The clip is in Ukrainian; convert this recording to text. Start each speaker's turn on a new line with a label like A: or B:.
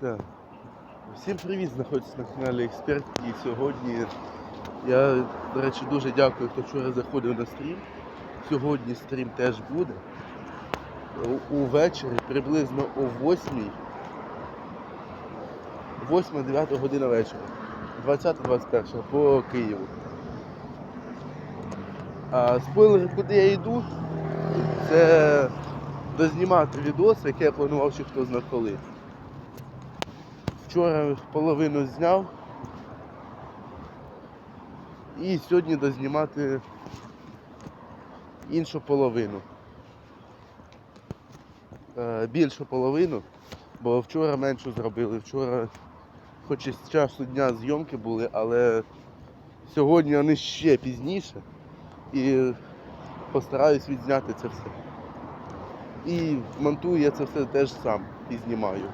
A: Так. Всім привіт, знаходиться на каналі Експерт. І сьогодні я, до речі, дуже дякую, хто вчора заходив на стрім. Сьогодні стрім теж буде. Увечері приблизно о 8 8-9 година вечора. 20-21 по Києву. А спойлер, куди я йду, це дознімати відос, який я планував ще хто зна коли. Вчора половину зняв. І сьогодні дознімати іншу половину. Е, більшу половину, бо вчора меншу зробили. Вчора хоч і з часу дня зйомки були, але сьогодні вони ще пізніше. І постараюсь відзняти це все. І монтую я це все теж сам і знімаю.